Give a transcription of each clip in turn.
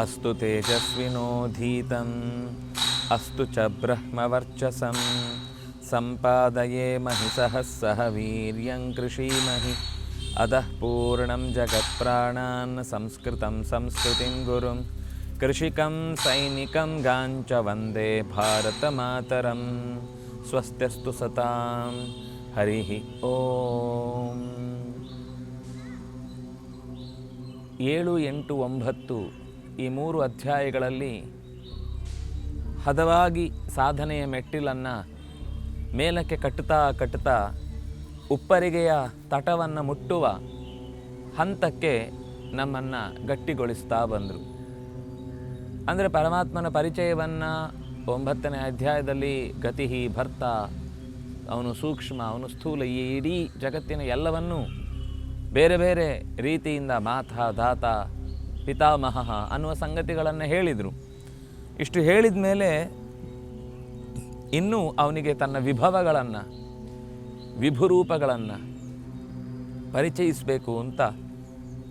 अस्तु तेजस्विनोधीतम् अस्तु च ब्रह्मवर्चसं सम्पादये महिषः सह वीर्यं कृषीमहि अधः पूर्णं जगत्प्राणान् संस्कृतं संस्कृतिं गुरुं कृषिकं सैनिकं गाञ्च वन्दे भारतमातरं स्वस्त्यस्तु सतां हरिः ओम् ಏಳು ಎಂಟು ಒಂಬತ್ತು ಈ ಮೂರು ಅಧ್ಯಾಯಗಳಲ್ಲಿ ಹದವಾಗಿ ಸಾಧನೆಯ ಮೆಟ್ಟಿಲನ್ನು ಮೇಲಕ್ಕೆ ಕಟ್ಟುತ್ತಾ ಕಟ್ಟುತ್ತಾ ಉಪ್ಪರಿಗೆಯ ತಟವನ್ನು ಮುಟ್ಟುವ ಹಂತಕ್ಕೆ ನಮ್ಮನ್ನು ಗಟ್ಟಿಗೊಳಿಸ್ತಾ ಬಂದರು. ಅಂದರೆ ಪರಮಾತ್ಮನ ಪರಿಚಯವನ್ನು ಒಂಬತ್ತನೇ ಅಧ್ಯಾಯದಲ್ಲಿ ಗತಿ ಭರ್ತ, ಅವನು ಸೂಕ್ಷ್ಮ, ಅವನು ಸ್ಥೂಲ, ಈ ಇಡೀ ಜಗತ್ತಿನ ಎಲ್ಲವನ್ನೂ ಬೇರೆ ಬೇರೆ ರೀತಿಯಿಂದ ಮಾತ ದಾತ ಪಿತಾಮಹ ಅನ್ನುವ ಸಂಗತಿಗಳನ್ನು ಹೇಳಿದರು. ಇಷ್ಟು ಹೇಳಿದ ಮೇಲೆ ಇನ್ನೂ ಅವನಿಗೆ ತನ್ನ ವಿಭವಗಳನ್ನು, ವಿಭುರೂಪಗಳನ್ನು ಪರಿಚಯಿಸಬೇಕು ಅಂತ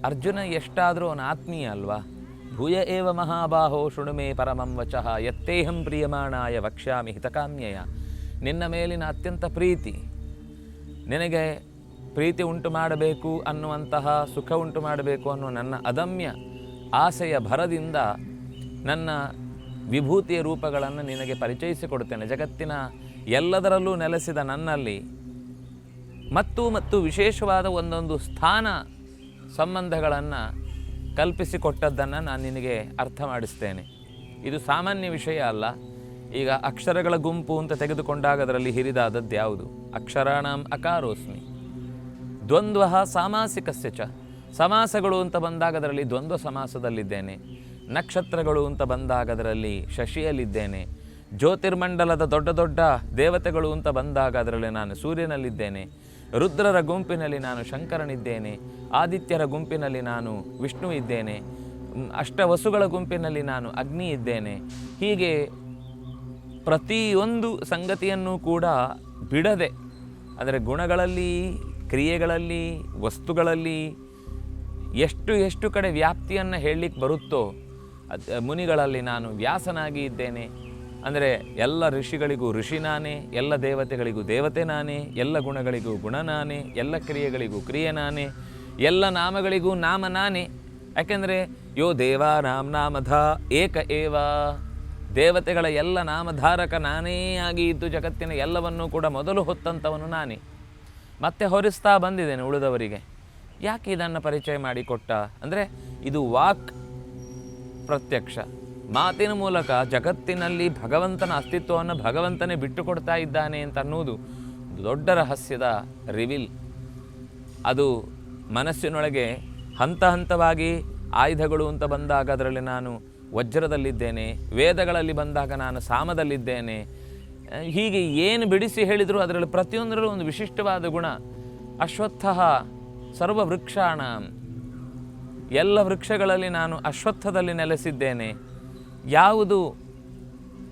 ಅರ್ಜುನ ಎಷ್ಟಾದರೂ ಅವನ ಆತ್ಮೀಯ ಅಲ್ವಾ? ಭೂಯ ಏವ ಮಹಾಬಾಹೋ ಶೃಣುಮೇ ಪರಮಂ ವಚಃ ಯತ್ತೇಹಂ ಪ್ರಿಯಮಾಣಾಯ ವಕ್ಷ್ಯಾಮಿ ಹಿತಕಾಮ್ಯಯ. ನಿನ್ನ ಮೇಲಿನ ಅತ್ಯಂತ ಪ್ರೀತಿ, ನಿನಗೆ ಪ್ರೀತಿ ಉಂಟು ಮಾಡಬೇಕು ಅನ್ನುವಂತಹ ಸುಖ ಉಂಟು ಮಾಡಬೇಕು ಅನ್ನುವ ನನ್ನ ಅದಮ್ಯ ಆಸೆಯ ಭರದಿಂದ ನನ್ನ ವಿಭೂತಿಯ ರೂಪಗಳನ್ನು ನಿನಗೆ ಪರಿಚಯಿಸಿಕೊಡುತ್ತೇನೆ. ಜಗತ್ತಿನ ಎಲ್ಲದರಲ್ಲೂ ನೆಲೆಸಿದ ನನ್ನಲ್ಲಿ ಮತ್ತು ಮತ್ತು ವಿಶೇಷವಾದ ಒಂದೊಂದು ಸ್ಥಾನ ಸಂಬಂಧಗಳನ್ನು ಕಲ್ಪಿಸಿಕೊಟ್ಟದ್ದನ್ನು ನಾನು ನಿನಗೆ ಅರ್ಥ ಮಾಡಿಸ್ತೇನೆ. ಇದು ಸಾಮಾನ್ಯ ವಿಷಯ ಅಲ್ಲ. ಈಗ ಅಕ್ಷರಗಳ ಗುಂಪು ಅಂತ ತೆಗೆದುಕೊಂಡಾಗ ಅದರಲ್ಲಿ ಹಿರಿದಾದದ್ದು ಯಾವುದು? ಅಕ್ಷರಾಣಂ ಅಕಾರೋಸ್ಮಿ. ದ್ವಂದ್ವ ಸಾಮಾಸಿಕಸ್ಯ ಚ. ಸಮಾಸಗಳು ಅಂತ ಬಂದಾಗ ಅದರಲ್ಲಿ ದ್ವಂದ್ವ ಸಮಾಸದಲ್ಲಿದ್ದೇನೆ. ನಕ್ಷತ್ರಗಳು ಅಂತ ಬಂದಾಗ ಅದರಲ್ಲಿ ಶಶಿಯಲ್ಲಿದ್ದೇನೆ. ಜ್ಯೋತಿರ್ಮಂಡಲದ ದೊಡ್ಡ ದೊಡ್ಡ ದೇವತೆಗಳು ಅಂತ ಬಂದಾಗ ಅದರಲ್ಲಿ ನಾನು ಸೂರ್ಯನಲ್ಲಿದ್ದೇನೆ. ರುದ್ರರ ಗುಂಪಿನಲ್ಲಿ ನಾನು ಶಂಕರನಿದ್ದೇನೆ. ಆದಿತ್ಯರ ಗುಂಪಿನಲ್ಲಿ ನಾನು ವಿಷ್ಣು ಇದ್ದೇನೆ. ಅಷ್ಟವಸುಗಳ ಗುಂಪಿನಲ್ಲಿ ನಾನು ಅಗ್ನಿ ಇದ್ದೇನೆ. ಹೀಗೆ ಪ್ರತಿಯೊಂದು ಸಂಗತಿಯನ್ನು ಕೂಡ ಬಿಡದೆ, ಅಂದರೆ ಗುಣಗಳಲ್ಲಿ, ಕ್ರಿಯೆಗಳಲ್ಲಿ, ವಸ್ತುಗಳಲ್ಲಿ ಎಷ್ಟು ಎಷ್ಟು ಕಡೆ ವ್ಯಾಪ್ತಿಯನ್ನು ಹೇಳಲಿಕ್ಕೆ ಬರುತ್ತೋ ಅದ್ ಮುನಿಗಳಲ್ಲಿ ನಾನು ವ್ಯಾಸನಾಗಿ ಇದ್ದೇನೆ. ಅಂದರೆ ಎಲ್ಲ ಋಷಿಗಳಿಗೂ ಋಷಿ ನಾನೇ, ಎಲ್ಲ ದೇವತೆಗಳಿಗೂ ದೇವತೆ ನಾನೇ, ಎಲ್ಲ ಗುಣಗಳಿಗೂ ಗುಣ ನಾನೇ, ಎಲ್ಲ ಕ್ರಿಯೆಗಳಿಗೂ ಕ್ರಿಯೆ ನಾನೇ, ಎಲ್ಲ ನಾಮಗಳಿಗೂ ನಾಮ ನಾನೇ. ಯಾಕೆಂದರೆ, ಯೋ ದೇವ ನಾಮ ನಾಮಧ ಏಕ ಏವ. ದೇವತೆಗಳ ಎಲ್ಲ ನಾಮಧಾರಕ ನಾನೇ ಆಗಿ ಇದ್ದು ಜಗತ್ತಿನ ಎಲ್ಲವನ್ನೂ ಕೂಡ ಮೊದಲು ಹೊತ್ತಂಥವನು ನಾನೇ. ಮತ್ತೆ ಹೊರಿಸ್ತಾ ಬಂದಿದ್ದೇನೆ ಉಳಿದವರಿಗೆ. ಯಾಕೆ ಇದನ್ನು ಪರಿಚಯ ಮಾಡಿಕೊಟ್ಟ ಅಂದರೆ ಇದು ವಾಕ್ ಪ್ರತ್ಯಕ್ಷ. ಮಾತಿನ ಮೂಲಕ ಜಗತ್ತಿನಲ್ಲಿ ಭಗವಂತನ ಅಸ್ತಿತ್ವವನ್ನು ಭಗವಂತನೇ ಬಿಟ್ಟುಕೊಡ್ತಾ ಇದ್ದಾನೆ ಅಂತ ಅನ್ನೋದು ದೊಡ್ಡ ರಹಸ್ಯದ ರಿವಿಲ್. ಅದು ಮನಸ್ಸಿನೊಳಗೆ ಹಂತ ಹಂತವಾಗಿ ಆಯುಧಗಳು ಅಂತ ಬಂದಾಗ ಅದರಲ್ಲಿ ನಾನು ವಜ್ರದಲ್ಲಿದ್ದೇನೆ, ವೇದಗಳಲ್ಲಿ ಬಂದಾಗ ನಾನು ಸಾಮದಲ್ಲಿದ್ದೇನೆ. ಹೀಗೆ ಏನು ಬಿಡಿಸಿ ಹೇಳಿದರೂ ಅದರಲ್ಲಿ ಪ್ರತಿಯೊಂದರಲ್ಲೂ ಒಂದು ವಿಶಿಷ್ಟವಾದ ಗುಣ. ಅಶ್ವತ್ಥ ಸರ್ವ ವೃಕ್ಷಾಣ ಎಲ್ಲ ವೃಕ್ಷಗಳಲ್ಲಿ ನಾನು ಅಶ್ವತ್ಥದಲ್ಲಿ ನೆಲೆಸಿದ್ದೇನೆ. ಯಾವುದು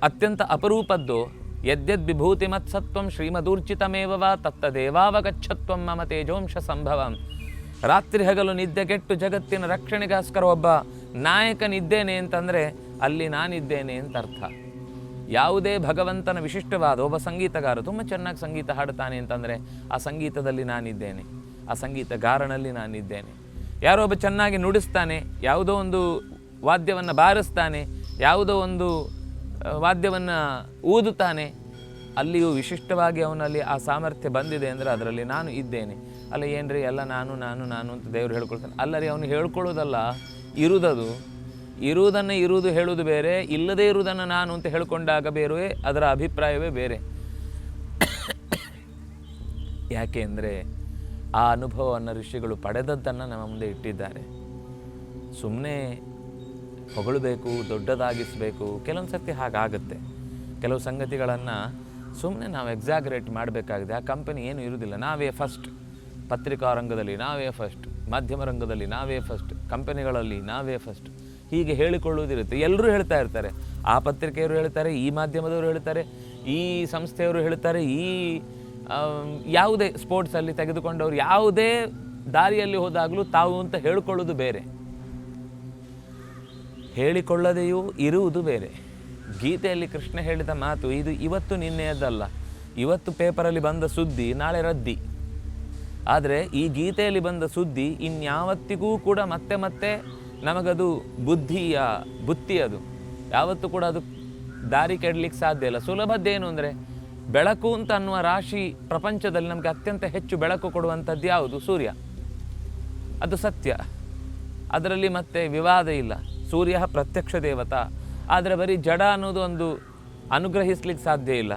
ಅತ್ಯಂತ ಅಪರೂಪದ್ದು, ಯದ್ಯದ್ ವಿಭೂತಿ ಮತ್ಸತ್ವಂ ಶ್ರೀಮದೂರ್ಜಿತಮೇವ ತತ್ತ ತತ್ತದೇವಾವಗಚ್ಚತ್ವಂ ಮಮ ತೇಜೋಂಶ ಸಂಭವಂ. ರಾತ್ರಿ ಹಗಲು ನಿದ್ದೆಗೆಟ್ಟು ಜಗತ್ತಿನ ರಕ್ಷಣೆಗೋಸ್ಕರ ಒಬ್ಬ ನಾಯಕನಿದ್ದೇನೆ ಅಂತಂದರೆ ಅಲ್ಲಿ ನಾನಿದ್ದೇನೆ ಅಂತ ಅರ್ಥ ಯಾವುದೇ ಭಗವಂತನ ವಿಶಿಷ್ಟವಾದ ಒಬ್ಬ ಸಂಗೀತಗಾರ ತುಂಬ ಚೆನ್ನಾಗಿ ಸಂಗೀತ ಹಾಡ್ತಾನೆ ಅಂತಂದರೆ ಆ ಸಂಗೀತದಲ್ಲಿ ನಾನಿದ್ದೇನೆ. ಆ ಸಂಗೀತಗಾರನಲ್ಲಿ ನಾನಿದ್ದೇನೆ. ಯಾರೋ ಒಬ್ಬ ಚೆನ್ನಾಗಿ ನುಡಿಸ್ತಾನೆ, ಯಾವುದೋ ಒಂದು ವಾದ್ಯವನ್ನು ಬಾರಿಸ್ತಾನೆ, ಯಾವುದೋ ಒಂದು ವಾದ್ಯವನ್ನು ಊದುತ್ತಾನೆ, ಅಲ್ಲಿಯೂ ವಿಶಿಷ್ಟವಾಗಿ ಅವನಲ್ಲಿ ಆ ಸಾಮರ್ಥ್ಯ ಬಂದಿದೆ ಅಂದರೆ ಅದರಲ್ಲಿ ನಾನು ಇದ್ದೇನೆ. ಅಲ್ಲ, ಏನ್ರಿ, ಎಲ್ಲ ನಾನು ನಾನು ನಾನು ಅಂತ ದೇವರು ಹೇಳ್ಕೊಳ್ತಾನೆ. ಅಲ್ಲರಿ ಅವನು ಹೇಳ್ಕೊಳ್ಳೋದಲ್ಲ ಇರುವುದದು ಇರುವುದನ್ನು ಇರುವುದು ಹೇಳುವುದು ಬೇರೆ, ಇಲ್ಲದೇ ಇರುವುದನ್ನು ನಾನು ಅಂತ ಹೇಳ್ಕೊಂಡಾಗ ಬೇರೆ, ಅದರ ಅಭಿಪ್ರಾಯವೇ ಬೇರೆ. ಯಾಕೆ ಅಂದರೆ ಆ ಅನುಭವವನ್ನು ಋಷಿಗಳು ಪಡೆದದ್ದನ್ನು ನಮ್ಮ ಮುಂದೆ ಇಟ್ಟಿದ್ದಾರೆ. ಸುಮ್ಮನೆ ಹೊಗಳಬೇಕು, ದೊಡ್ಡದಾಗಿಸಬೇಕು, ಕೆಲವೊಂದು ಸರ್ತಿ ಹಾಗಾಗುತ್ತೆ. ಕೆಲವು ಸಂಗತಿಗಳನ್ನು ಸುಮ್ಮನೆ ನಾವು ಎಕ್ಸಾಗರೇಟ್ ಮಾಡಬೇಕಾಗಿದೆ. ಆ ಕಂಪನಿ ಏನು ಇರುವುದಿಲ್ಲ. ನಾವೇ ಫಸ್ಟ್ ಪತ್ರಿಕಾ ರಂಗದಲ್ಲಿ, ನಾವೇ ಫಸ್ಟ್ ಮಾಧ್ಯಮ ರಂಗದಲ್ಲಿ, ನಾವೇ ಫಸ್ಟ್ ಕಂಪನಿಗಳಲ್ಲಿ ನಾವೇ ಫಸ್ಟ್ ಹೀಗೆ ಹೇಳಿಕೊಳ್ಳುವುದಿರುತ್ತೆ. ಎಲ್ಲರೂ ಹೇಳ್ತಾ ಇರ್ತಾರೆ. ಆ ಪತ್ರಿಕೆಯವರು ಹೇಳ್ತಾರೆ, ಈ ಮಾಧ್ಯಮದವರು ಹೇಳ್ತಾರೆ, ಈ ಸಂಸ್ಥೆಯವರು ಹೇಳ್ತಾರೆ, ಈ ಯಾವುದೇ ಸ್ಪೋರ್ಟ್ಸಲ್ಲಿ ತೆಗೆದುಕೊಂಡವರು ಯಾವುದೇ ದಾರಿಯಲ್ಲಿ ಹೋದಾಗಲೂ ತಾವು ಅಂತ ಹೇಳಿಕೊಳ್ಳೋದು ಬೇರೆ. ಹೇಳಿಕೊಳ್ಳದೆಯೂ ಇರುವುದು ಬೇರೆ. ಗೀತೆಯಲ್ಲಿ ಕೃಷ್ಣ ಹೇಳಿದ ಮಾತು, ಇದು ಇವತ್ತು ನಿನ್ನೆಯದ್ದಲ್ಲ ಇವತ್ತು ಪೇಪರಲ್ಲಿ ಬಂದ ಸುದ್ದಿ, ನಾಳೆ ರದ್ದಿ. ಆದರೆ ಈ ಗೀತೆಯಲ್ಲಿ ಬಂದ ಸುದ್ದಿ ಇನ್ಯಾವತ್ತಿಗೂ ಕೂಡ ಮತ್ತೆ ಮತ್ತೆ ನಮಗದು ಬುದ್ಧಿಯ, ಬುತ್ತಿ ಅದು. ಯಾವತ್ತೂ ಕೂಡ ಅದು ದಾರಿ ಕೆಡಲಿಕ್ಕೆ ಸಾಧ್ಯ ಇಲ್ಲ. ಸುಲಭದ್ದೇನು ಅಂದರೆ ಬೆಳಕು ಅಂತ ಅನ್ನುವ ರಾಶಿ ಪ್ರಪಂಚದಲ್ಲಿ ನಮಗೆ ಅತ್ಯಂತ ಹೆಚ್ಚು ಬೆಳಕು ಕೊಡುವಂಥದ್ದು ಯಾವುದು? ಸೂರ್ಯ. ಅದು ಸತ್ಯ. ಅದರಲ್ಲಿ ಮತ್ತೆ ವಿವಾದ ಇಲ್ಲ. ಸೂರ್ಯ ಪ್ರತ್ಯಕ್ಷ ದೇವತಾ. ಆದರೆ ಬರೀ ಜಡ ಅನ್ನೋದು ಒಂದು ಅನುಗ್ರಹಿಸ್ಲಿಕ್ಕೆ ಸಾಧ್ಯ ಇಲ್ಲ.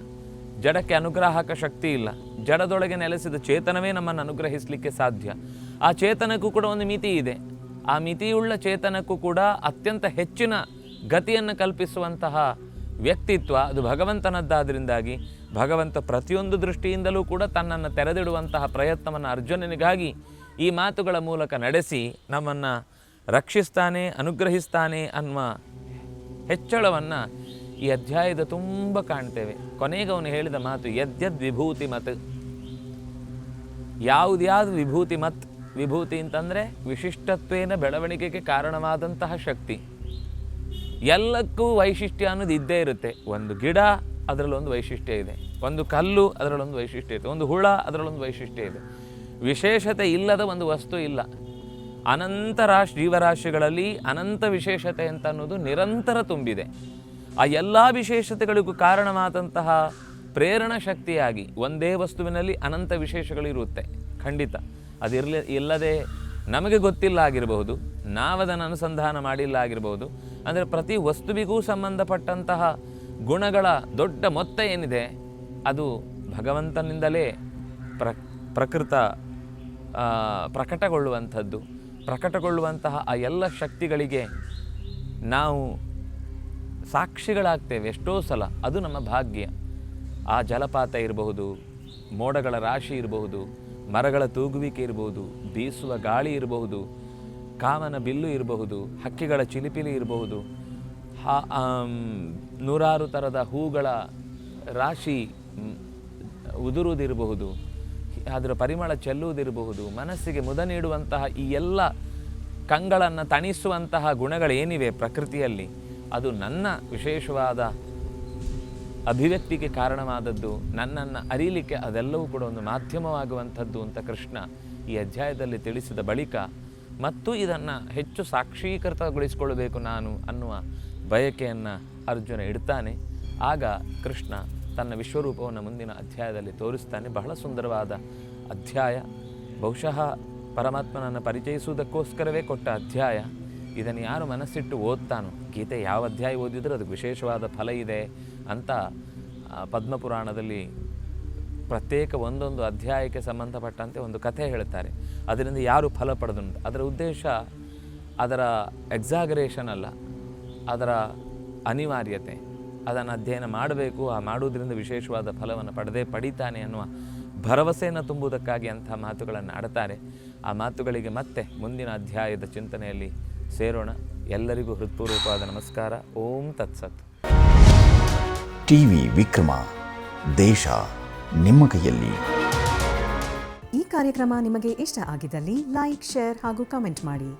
ಜಡಕ್ಕೆ ಅನುಗ್ರಾಹಕ ಶಕ್ತಿ ಇಲ್ಲ. ಜಡದೊಳಗೆ ನೆಲೆಸಿದ ಚೇತನವೇ ನಮ್ಮನ್ನು ಅನುಗ್ರಹಿಸಲಿಕ್ಕೆ ಸಾಧ್ಯ. ಆ ಚೇತನಕ್ಕೂ ಕೂಡ ಒಂದು ಮಿತಿ ಇದೆ. ಆ ಮಿತಿಯುಳ್ಳ ಚೇತನಕ್ಕೂ ಕೂಡ ಅತ್ಯಂತ ಹೆಚ್ಚಿನ ಗತಿಯನ್ನು ಕಲ್ಪಿಸುವಂತಹ ವ್ಯಕ್ತಿತ್ವ ಅದು ಭಗವಂತನದ್ದಾದ್ರಿಂದಾಗಿ ಭಗವಂತ ಪ್ರತಿಯೊಂದು ದೃಷ್ಟಿಯಿಂದಲೂ ಕೂಡ ತನ್ನನ್ನು ತೆರೆದಿಡುವಂತಹ ಪ್ರಯತ್ನವನ್ನು ಅರ್ಜುನನಿಗಾಗಿ ಈ ಮಾತುಗಳ ಮೂಲಕ ನಡೆಸಿ ನಮ್ಮನ್ನು ರಕ್ಷಿಸ್ತಾನೆ, ಅನುಗ್ರಹಿಸ್ತಾನೆ ಅನ್ನುವ ಹೆಚ್ಚಳವನ್ನು ಈ ಅಧ್ಯಾಯದ ತುಂಬ ಕಾಣ್ತೇವೆ. ಕೊನೆಗೆ ಅವನು ಹೇಳಿದ ಮಾತು, ಯದ್ಯದ್ ವಿಭೂತಿ ಮತ್. ಯಾವುದ್ಯಾವುದು ವಿಭೂತಿ ಮತ್? ವಿಭೂತಿ ಅಂತಂದರೆ ವಿಶಿಷ್ಟತ್ವೇನ ಬೆಳವಣಿಗೆಗೆ ಕಾರಣವಾದಂತಹ ಶಕ್ತಿ. ಎಲ್ಲಕ್ಕೂ ವೈಶಿಷ್ಟ್ಯ ಅನ್ನೋದು ಇದ್ದೇ ಇರುತ್ತೆ. ಒಂದು ಗಿಡ ಅದರಲ್ಲೊಂದು ವೈಶಿಷ್ಟ್ಯ ಇದೆ. ಒಂದು ಕಲ್ಲು ಅದರಲ್ಲೊಂದು ವೈಶಿಷ್ಟ್ಯ ಇದೆ. ಒಂದು ಹುಳ ಅದರಲ್ಲೊಂದು ವೈಶಿಷ್ಟ್ಯ ಇದೆ. ವಿಶೇಷತೆ ಇಲ್ಲದ ಒಂದು ವಸ್ತು ಇಲ್ಲ. ಅನಂತ ರಾಶಿ ಜೀವರಾಶಿಗಳಲ್ಲಿ ಅನಂತ ವಿಶೇಷತೆ ಅಂತ ಅನ್ನೋದು ನಿರಂತರ ತುಂಬಿದೆ. ಆ ಎಲ್ಲ ವಿಶೇಷತೆಗಳಿಗೂ ಕಾರಣವಾದಂತಹ ಪ್ರೇರಣ ಶಕ್ತಿಯಾಗಿ ಒಂದೇ ವಸ್ತುವಿನಲ್ಲಿ ಅನಂತ ವಿಶೇಷಗಳಿರುತ್ತೆ ಖಂಡಿತ. ಅದಿರಲಿ ಇಲ್ಲದೆ ನಮಗೆ ಗೊತ್ತಿಲ್ಲ ಆಗಿರಬಹುದು, ನಾವದನ್ನು ಅನುಸಂಧಾನ ಮಾಡಿಲ್ಲ ಆಗಿರಬಹುದು, ಅಂದರೆ ಪ್ರತಿ ವಸ್ತುವಿಗೂ ಸಂಬಂಧಪಟ್ಟಂತಹ ಗುಣಗಳ ದೊಡ್ಡ ಮೊತ್ತ ಏನಿದೆ, ಅದು ಭಗವಂತನಿಂದಲೇ ಪ್ರ, ಪ್ರಕೃತ ಪ್ರಕಟಗೊಳ್ಳುವಂಥದ್ದು. ಪ್ರಕಟಗೊಳ್ಳುವಂತಹ ಆ ಎಲ್ಲ ಶಕ್ತಿಗಳಿಗೆ ನಾವು ಸಾಕ್ಷಿಗಳಾಗ್ತೇವೆ ಎಷ್ಟೋ ಸಲ. ಅದು ನಮ್ಮ ಭಾಗ್ಯ. ಆ ಜಲಪಾತ ಇರಬಹುದು, ಮೋಡಗಳ ರಾಶಿ ಇರಬಹುದು, ಮರಗಳ ತೂಗುವಿಕೆ ಇರಬಹುದು, ಬೀಸುವ ಗಾಳಿ ಇರಬಹುದು, ಕಾಮನ ಬಿಲ್ಲು ಇರಬಹುದು, ಹಕ್ಕಿಗಳ ಚಿಲಿಪಿಲಿ ಇರಬಹುದು ಹಾ- ನೂರಾರು ಥರದ ಹೂಗಳ ರಾಶಿ ಉದುರುವುದಿರಬಹುದು ಅದರ ಪರಿಮಳ ಚೆಲ್ಲುವುದಿರಬಹುದು, ಮನಸ್ಸಿಗೆ ಮುದ ನೀಡುವಂತಹ ಈ ಎಲ್ಲ ಕಂಗಳನ್ನು ತಣಿಸುವಂತಹ ಗುಣಗಳೇನಿವೆ ಪ್ರಕೃತಿಯಲ್ಲಿ, ಅದು ನನ್ನ ವಿಶೇಷವಾದ ಅಭಿವ್ಯಕ್ತಿಗೆ ಕಾರಣವಾದದ್ದು, ನನ್ನನ್ನು ಅರಿಲಿಕ್ಕೆ ಅದೆಲ್ಲವೂ ಕೂಡ ಒಂದು ಮಾಧ್ಯಮವಾಗುವಂಥದ್ದು ಅಂತ ಕೃಷ್ಣ ಈ ಅಧ್ಯಾಯದಲ್ಲಿ ತಿಳಿಸಿದ ಬಳಿಕ, ಮತ್ತು ಇದನ್ನು ಹೆಚ್ಚು ಸಾಕ್ಷೀಕೃತಗೊಳಿಸಿಕೊಳ್ಳಬೇಕು ನಾನು ಅನ್ನುವ ಬಯಕೆಯನ್ನು ಅರ್ಜುನ ಇಡ್ತಾನೆ. ಆಗ ಕೃಷ್ಣ ತನ್ನ ವಿಶ್ವರೂಪವನ್ನು ಮುಂದಿನ ಅಧ್ಯಾಯದಲ್ಲಿ ತೋರಿಸ್ತಾನೆ. ಬಹಳ ಸುಂದರವಾದ ಅಧ್ಯಾಯ. ಬಹುಶಃ ಪರಮಾತ್ಮನನ್ನು ಪರಿಚಯಿಸುವುದಕ್ಕೋಸ್ಕರವೇ ಕೊಟ್ಟ ಅಧ್ಯಾಯ. ಇದನ್ನು ಯಾರು ಮನಸ್ಸಿಟ್ಟು ಓದ್ತಾನೋ, ಗೀತೆ ಯಾವ ಅಧ್ಯಾಯ ಓದಿದರೂ ಅದಕ್ಕೆ ವಿಶೇಷವಾದ ಫಲ ಇದೆ ಅಂತ ಪದ್ಮಪುರಾಣದಲ್ಲಿ ಪ್ರತ್ಯೇಕ ಒಂದೊಂದು ಅಧ್ಯಾಯಕ್ಕೆ ಸಂಬಂಧಪಟ್ಟಂತೆ ಒಂದು ಕಥೆ ಹೇಳ್ತಾರೆ. ಅದರಿಂದ ಯಾರು ಫಲ ಪಡೆದು ಅದರ ಉದ್ದೇಶ ಅದರ ಎಕ್ಸಾಗರೇಷನ್ ಅಲ್ಲ. ಅದರ ಅನಿವಾರ್ಯತೆ ಅದನ್ನು ಅಧ್ಯಯನ ಮಾಡಬೇಕು ಆ ಮಾಡುವುದರಿಂದ ವಿಶೇಷವಾದ ಫಲವನ್ನು ಪಡೆದೇ ಪಡಿತಾನೆ ಅನ್ನುವ ಭರವಸೆಯನ್ನು ತುಂಬುವುದಕ್ಕಾಗಿ ಅಂಥ ಮಾತುಗಳನ್ನು ಆಡ್ತಾರೆ. ಆ ಮಾತುಗಳಿಗೆ ಮತ್ತೆ ಮುಂದಿನ ಅಧ್ಯಾಯದ ಚಿಂತನೆಯಲ್ಲಿ ಸೇರೋಣ. ಎಲ್ಲರಿಗೂ ಹೃತ್ಪೂರ್ವಕವಾದ ನಮಸ್ಕಾರ. ಓಂ ತತ್ಸತ್. ಟಿವಿ ವಿಕ್ರಮ ದೇಶ ನಿಮ್ಮ ಕೈಯಲ್ಲಿ. ಈ ಕಾರ್ಯಕ್ರಮ ನಿಮಗೆ ಇಷ್ಟ ಆಗಿದ್ದಲ್ಲಿ ಲೈಕ್ ಶೇರ್ ಹಾಗೂ ಕಮೆಂಟ್ ಮಾಡಿ.